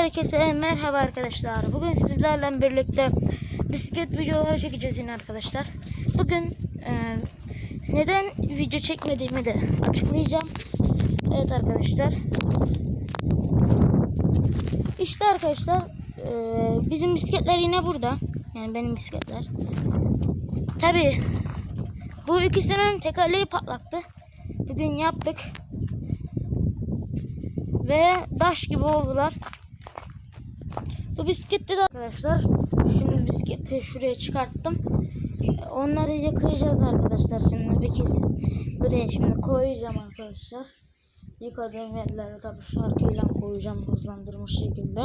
Herkese merhaba arkadaşlar. Bugün sizlerle birlikte bisiklet videoları çekeceğiz yine arkadaşlar. Bugün e, neden video çekmediğimi de açıklayacağım. Evet arkadaşlar. İşte arkadaşlar e, bizim bisikletler yine burada. Yani benim bisikletler. Tabi bu ikisinin tekerleği patlaktı. Bugün yaptık. Ve taş gibi oldular. Bu bisiklette de arkadaşlar şimdi bisikleti şuraya çıkarttım. Onları yıkayacağız arkadaşlar şimdi bir kesin. Buraya şimdi koyacağım arkadaşlar. Yıkadığım yerlere tabii şarkıyla koyacağım hızlandırmış şekilde.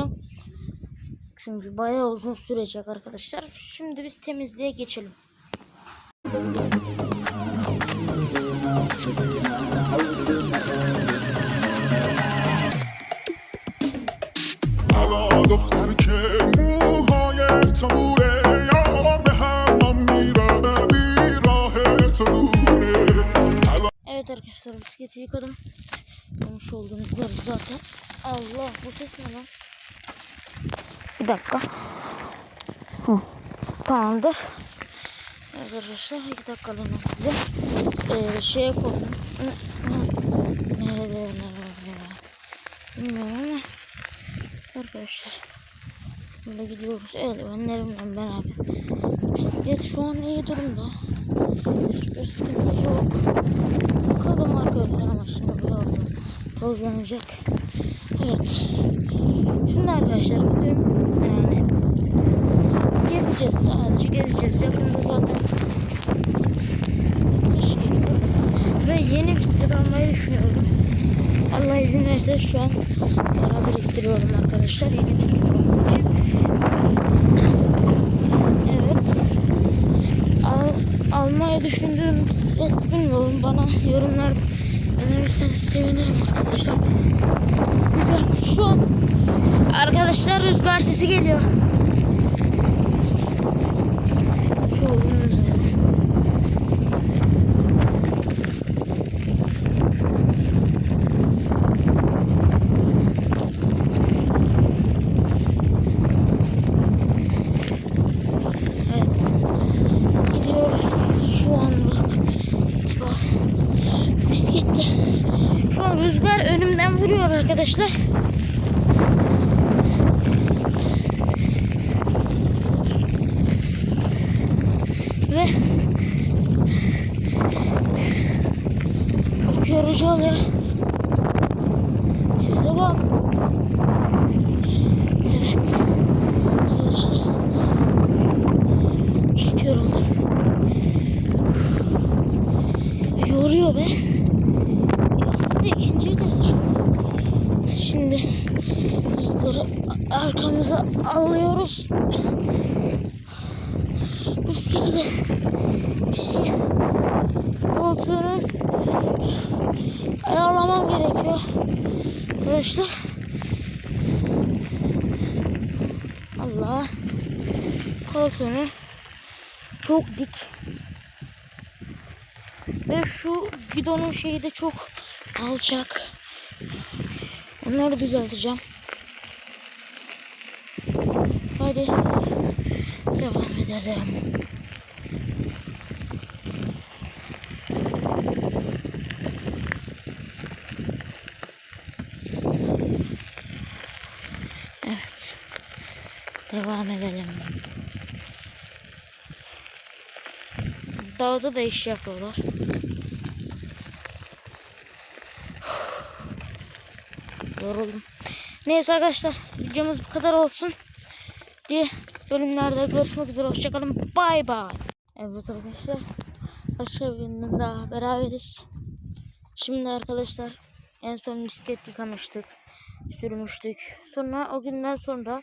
Çünkü bayağı uzun sürecek arkadaşlar. Şimdi biz temizliğe geçelim. Evet arkadaşlar bisikleti yıkadım. Görmüş olduğunuz üzere zaten. Allah bu ses ne lan? Bir dakika. Hı, tamamdır. Evet arkadaşlar iki dakikalığına size ee, şeye koydum. Ne- ne- Nerede nerede ya? Bilmiyorum ama arkadaşlar böyle gidiyoruz eldivenlerimle beraber. Bisiklet şu an iyi durumda. Hiçbir sıkıntısı yok. Bakalım arkadaşlar ama şimdi böyle oldu. Tozlanacak. Evet. Şimdi arkadaşlar bugün yani gezeceğiz sadece gezeceğiz. Yakında zaten kış geliyor. Ve yeni bisiklet almayı düşünüyorum. Allah izin verirse şu an para biriktiriyorum arkadaşlar. Yeni bisiklet almak için. Evet. Al, almayı düşündüğüm bisiklet bilmiyorum. Bana yorumlarda önerirseniz sevinirim arkadaşlar. Güzel. Şu an arkadaşlar rüzgar sesi geliyor. Şu olduğunuz üzere. Evet. Gidiyoruz şu anlık itibaren. Bisiklette. Şu an rüzgar önümden vuruyor arkadaşlar. Ve çok yorucu oluyor. Size bak. Evet. Arkadaşlar. Çok yoruldum. Yoruyor be. Arkamıza alıyoruz. Bisikleti de bir şey koltuğunun ayarlamam gerekiyor. Arkadaşlar. Allah. Koltuğunu çok dik. Ve şu gidonun şeyi de çok alçak. Onları düzelteceğim. Hadi devam edelim. Evet. Devam edelim. Dağda da iş yapıyorlar. Yoruldum. Neyse arkadaşlar videomuz bu kadar olsun. Diye bölümlerde görüşmek üzere. Hoşçakalın. Bay bay. Evet arkadaşlar. Başka bir günden daha beraberiz. Şimdi arkadaşlar en son bisiklet yıkamıştık. Sürmüştük. Sonra o günden sonra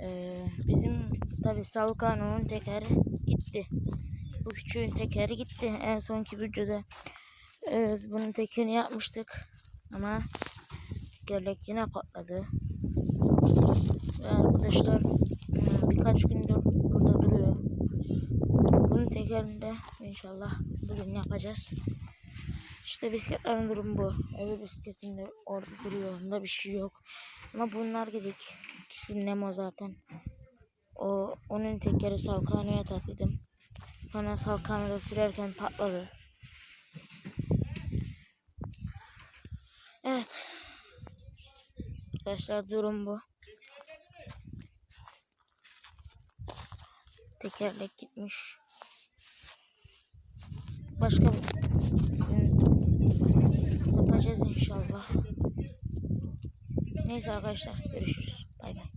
eee, bizim tabi Salkano'nun tekeri gitti. Bu küçüğün tekeri gitti. En sonki videoda evet, bunun tekerini yapmıştık. Ama tekerlek yine patladı. Ve arkadaşlar hmm, birkaç gündür burada duruyor. Bunun tekerini de inşallah bugün yapacağız. İşte bisikletlerin durumu bu. Evi bisikletin de orada duruyor. Onda bir şey yok. Ama bunlar gidik. Şu Nemo zaten. O onun tekeri salkanaya taktım. Sonra salkanada sürerken patladı. Evet. Arkadaşlar durum bu. Tekerlek gitmiş. Başka yapacağız inşallah. Neyse arkadaşlar görüşürüz. Bay bay.